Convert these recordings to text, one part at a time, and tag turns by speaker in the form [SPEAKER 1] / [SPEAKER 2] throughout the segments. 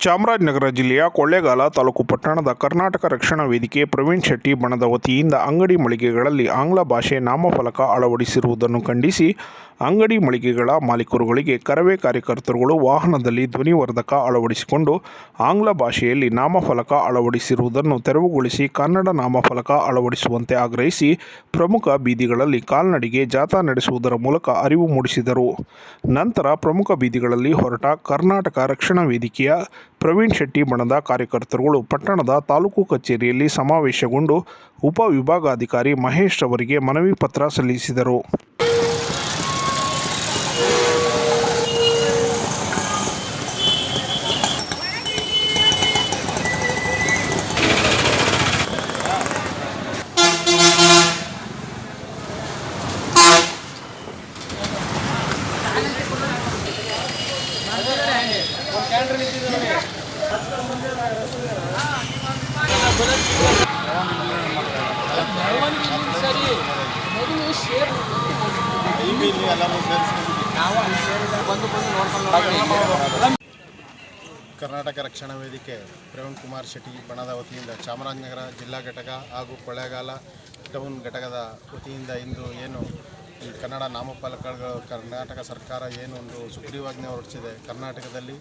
[SPEAKER 1] ಚಾಮರಾಜನಗರ ಜಿಲ್ಲೆಯ ಕೊಳ್ಳೇಗಾಲ ತಾಲೂಕು ಪಟ್ಟಣದ ಕರ್ನಾಟಕ ರಕ್ಷಣಾ ವೇದಿಕೆ ಪ್ರವೀಣ್ ಶೆಟ್ಟಿ ಬಣದ ವತಿಯಿಂದ ಅಂಗಡಿ ಮಳಿಗೆಗಳಲ್ಲಿ ಆಂಗ್ಲ ಭಾಷೆ ನಾಮಫಲಕ ಅಳವಡಿಸಿರುವುದನ್ನು ಖಂಡಿಸಿ ಅಂಗಡಿ ಮಳಿಗೆಗಳ ಮಾಲೀಕರುಗಳಿಗೆ ಕರವೇ ಕಾರ್ಯಕರ್ತರುಗಳು ವಾಹನದಲ್ಲಿ ಧ್ವನಿವರ್ಧಕ ಅಳವಡಿಸಿಕೊಂಡು ಆಂಗ್ಲ ಭಾಷೆಯಲ್ಲಿ ನಾಮಫಲಕ ಅಳವಡಿಸಿರುವುದನ್ನು ತೆರವುಗೊಳಿಸಿ ಕನ್ನಡ ನಾಮಫಲಕ ಅಳವಡಿಸುವಂತೆ ಆಗ್ರಹಿಸಿ ಪ್ರಮುಖ ಬೀದಿಗಳಲ್ಲಿ ಕಾಲ್ನಡಿಗೆ ಜಾಥಾ ನಡೆಸುವುದರ ಮೂಲಕ ಅರಿವು ಮೂಡಿಸಿದರು. ನಂತರ ಪ್ರಮುಖ ಬೀದಿಗಳಲ್ಲಿ ಹೊರಟ ಕರ್ನಾಟಕ ರಕ್ಷಣಾ ವೇದಿಕೆಯ ಪ್ರವೀಣ್ ಶೆಟ್ಟಿ ಬಣದ ಕಾರ್ಯಕರ್ತರುಗಳು ಪಟ್ಟಣದ ತಾಲೂಕು ಕಚೇರಿಯಲ್ಲಿ ಸಮಾವೇಶಗೊಂಡು ಉಪವಿಭಾಗಾಧಿಕಾರಿ ಮಹೇಶ್ ಅವರಿಗೆ ಮನವಿ ಪತ್ರ ಸಲ್ಲಿಸಿದರು.
[SPEAKER 2] ಕರ್ನಾಟಕ ರಕ್ಷಣಾ ವೇದಿಕೆ ಪ್ರವೀಣ್ ಕುಮಾರ್ ಶೆಟ್ಟಿ ಬಣದ ವತಿಯಿಂದ ಚಾಮರಾಜನಗರ ಜಿಲ್ಲಾ ಘಟಕ ಹಾಗೂ ಕೊಳ್ಳೇಗಾಲ ಟೌನ್ ಘಟಕದ ವತಿಯಿಂದ ಇಂದು ಏನು ಈ ಕನ್ನಡ ನಾಮಫಲಕಗಳು ಕರ್ನಾಟಕ ಸರ್ಕಾರ ಏನು ಒಂದು ಸುಗ್ರೀವಾಜ್ಞೆ ಹೊರಡಿಸಿದೆ ಕರ್ನಾಟಕದಲ್ಲಿ?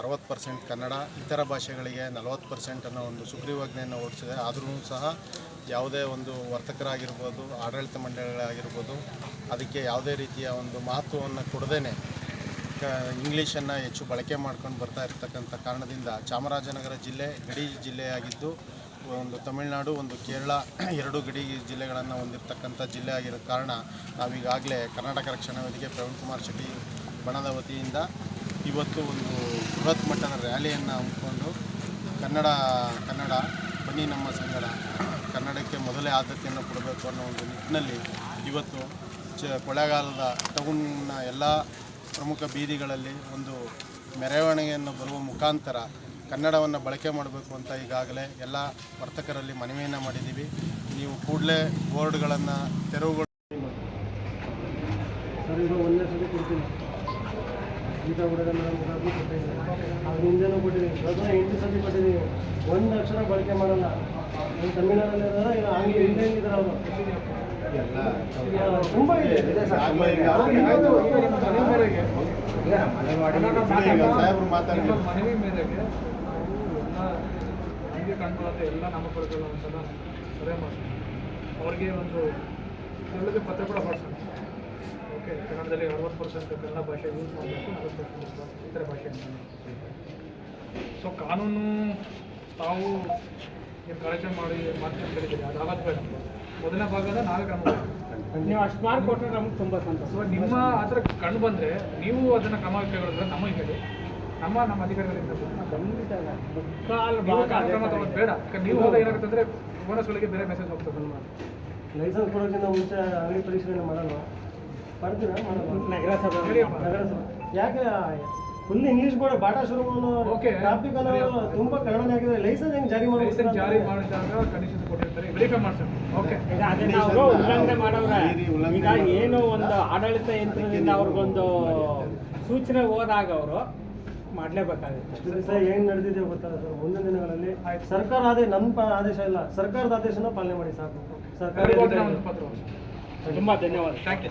[SPEAKER 2] ಅರವತ್ತು ಪರ್ಸೆಂಟ್ ಕನ್ನಡ, ಇತರ ಭಾಷೆಗಳಿಗೆ ನಲವತ್ತು ಪರ್ಸೆಂಟ್ ಅನ್ನೋ ಒಂದು ಸುಗ್ರೀವಾಜ್ಞೆಯನ್ನು ಹೊರಡಿಸಿದೆ. ಆದರೂ ಸಹ ಯಾವುದೇ ಒಂದು ವರ್ತಕರಾಗಿರ್ಬೋದು, ಆಡಳಿತ ಮಂಡಳಿಗಳಾಗಿರ್ಬೋದು, ಅದಕ್ಕೆ ಯಾವುದೇ ರೀತಿಯ ಒಂದು ಮಹತ್ವವನ್ನು ಕೊಡದೇನೆ ಕ, ಇಂಗ್ಲೀಷನ್ನು ಹೆಚ್ಚು ಬಳಕೆ ಮಾಡ್ಕೊಂಡು ಬರ್ತಾ ಇರ್ತಕ್ಕಂಥ ಕಾರಣದಿಂದ ಚಾಮರಾಜನಗರ ಜಿಲ್ಲೆ ಗಡಿ ಜಿಲ್ಲೆಯಾಗಿದ್ದು, ಒಂದು ತಮಿಳುನಾಡು, ಒಂದು ಕೇರಳ, ಎರಡು ಗಡಿ ಜಿಲ್ಲೆಗಳನ್ನು ಹೊಂದಿರತಕ್ಕಂಥ ಜಿಲ್ಲೆ ಆಗಿರೋ ಕಾರಣ ನಾವೀಗಾಗಲೇ ಕರ್ನಾಟಕ ರಕ್ಷಣಾ ವೇದಿಕೆ ಪ್ರವೀಣ್ ಕುಮಾರ್ ಶೆಟ್ಟಿ ಬಣದ ವತಿಯಿಂದ ಇವತ್ತು ಒಂದು ಬೃಹತ್ ಮಟ್ಟದ ರ್ಯಾಲಿಯನ್ನು ಹಮ್ಮಿಕೊಂಡು ಕನ್ನಡ ಕನ್ನಡ, ಬನ್ನಿ ನಮ್ಮ ಸಂಗಡ ಕನ್ನಡಕ್ಕೆ ಮೊದಲೇ ಆದ್ಯತೆಯನ್ನು ಕೊಡಬೇಕು ಅನ್ನೋ ಒಂದು ನಿಟ್ಟಿನಲ್ಲಿ ಇವತ್ತು ಚ, ಕೊಳೆಗಾಲದ ಟೌನ್ನ ಎಲ್ಲ ಪ್ರಮುಖ ಬೀದಿಗಳಲ್ಲಿ ಒಂದು ಮೆರವಣಿಗೆಯನ್ನು ಬರುವ ಮುಖಾಂತರ ಕನ್ನಡವನ್ನು ಬಳಕೆ ಮಾಡಬೇಕು ಅಂತ ಈಗಾಗಲೇ ಎಲ್ಲ ವರ್ತಕರಲ್ಲಿ ಮನವಿಯನ್ನು ಮಾಡಿದ್ದೀವಿ. ನೀವು ಕೂಡಲೇ ಬೋರ್ಡ್ಗಳನ್ನು ತೆರವುಗೊಳಿಸಿ
[SPEAKER 3] ಸರ್ ಇದು ಒಂದನೇ ಸತಿ ಕೊಡ್ತೀನಿ ಗೀತಾ ಮೇಡಮ್ ಅದು ಕೊಟ್ಟಿದ್ದೀನಿ ಹಿಂದೆನೂ ಕೊಟ್ಟಿದ್ದೀನಿ ಇವಾಗ ಎಂಟು ಸತಿ ಕೊಟ್ಟಿದ್ದೀನಿ ಒಂದು ಅಕ್ಷರ ಬಳಕೆ ಮಾಡಲ್ಲ. ನಮ್ಮ ತಮಿಳ್ನಾಡಲ್ಲಿ ಇರೋದ ಇಲ್ಲ ಹಂಗೆ ಹಿಂದೆ ಇದ್ದಾರೆ ಅವರು? ತುಂಬ ಇದೆ. ಮೇರೆಗೆ.
[SPEAKER 2] ಸಾಹೇಬರು ಮಾತಾಡಿ.
[SPEAKER 4] ನಿಮ್ಮ ಮನವಿ ಮೇರೆಗೆ ನಾವು ಎಲ್ಲ ಹಂಗೆ ಎಲ್ಲ ಒಂದ್ಸಲ ಸರಿ ಅವ್ರಿಗೆ ಒಂದು ಪತ್ರ ಕೂಡ ಹೊರಡ್ಸೋಣ ಓಕೆ ಕನ್ನಡದಲ್ಲಿ ಅರವತ್ತು ಪರ್ಸೆಂಟ್ ಕನ್ನಡ ಭಾಷೆ ಯೂಸ್ ಮಾಡಬೇಕು ನಲವತ್ತು ಪರ್ಸೆಂಟ್ ಇತರ ಭಾಷೆ ಸೊ ಕಾನೂನು ತಾವು ಏನು ಕಳಚೆ ಮಾಡಿ ಮಾತು ಅದು ಆಗೋದು ಬೇಡ. ಮೊದಲನೇ ಭಾಗದ ನಾಲ್ಕು ಕ್ರಮ
[SPEAKER 3] ನೀವು ಅಷ್ಟು ಮಾರ್ಕ್ ಕೊಟ್ಟರೆ ನಮ್ಗೆ ತುಂಬ ಸಂತೋಷ.
[SPEAKER 4] ಸೊ ನಿಮ್ಮ ಆ ಥರ ಕಂಡು ಬಂದರೆ ನೀವು ಅದನ್ನು ಕ್ರಮ ಕೈಗೊಳ್ಳಿದ್ರೆ ನಮಗೆ ಹೇಳಿ. ನಮ್ಮ ನಮ್ಮ ಅಧಿಕಾರಿಗಳಿಂದ
[SPEAKER 3] ಖಂಡಿತ ಮುಕ್ಕಾಲು ಭಾಗ
[SPEAKER 4] ಕಾರ್ಯಕ್ರಮ ತಗೊಳ್ಳೋದು ಬೇಡ. ನೀವು ಹೋದ ಏನಾಗುತ್ತೆ ಅಂದ್ರೆ ಬೋನಸ್ಗಳಿಗೆ ಬೇರೆ ಮೆಸೇಜ್ ಹೋಗ್ತದೆ.
[SPEAKER 3] ಲೈಸೆನ್ಸ್ ಕೊಡೋಕ್ಕಿಂತ ಮುಂಚೆ ಅಂಗಡಿ ಪರಿಶೀಲನೆ ಮಾಡಲ್ವಾ ಬರ್ತೀರಾ? ನಗರಸಭೆ. ನಗರಸಭೆ. ಯಾಕೆ ಫುಲ್ ಇಂಗ್ಲಿಷ್ ಬೋರ್ಡ್ ಬಾಟಾ ಶುರು. ಟ್ರಾಫಿಕ್ ಅನ್ನೋ ತುಂಬಾ ಕನ್ನಡ ಆಗಿದೆ ಲೈಸೆನ್ಸ್ ಹೆಂಗ್ ಜಾರಿ
[SPEAKER 4] ಲೈಸೆನ್ಸ್ ಜಾರಿ
[SPEAKER 3] ಮಾಡ್ತಾರೆ
[SPEAKER 4] ಮಾಡಿದಾಗ ಕಂಡೀಷನ್ ಕೊಟ್ಟಿರ್ತಾರೆ. ವೆರಿಫೈ ಮಾಡ್ಸೋಣ. ಓಕೆ.
[SPEAKER 5] ಈಗ ಅದನ್ನ ಅವರು ಉಲ್ಲಂಘನೆ ಮಾಡವ್ರೆ ಈಗ ಏನು ಒಂದು ಆಡಳಿತ ಯಂತ್ರದಿಂದ ಅವ್ರಿಗೊಂದು ಸೂಚನೆ ಹೋದಾಗ ಅವರು ಮಾಡಲೇಬೇಕಾಗುತ್ತೆ.
[SPEAKER 3] ದಿವಸ ಏನ್ ನಡೆದಿದೆ ಗೊತ್ತಲ್ಲ ಸರ್ ಮುಂದಿನ ದಿನಗಳಲ್ಲಿ ಸರ್ಕಾರ ಅದೇ ನಮ್ಮ ಪ- ಆದೇಶ ಇಲ್ಲ. ಸರ್ಕಾರದ ಆದೇಶನ ಪಾಲನೆ ಮಾಡಿ ಸಾಕು. ಸರ್ಕಾರ
[SPEAKER 5] ತುಂಬಾ ಧನ್ಯವಾದ.
[SPEAKER 4] Thank you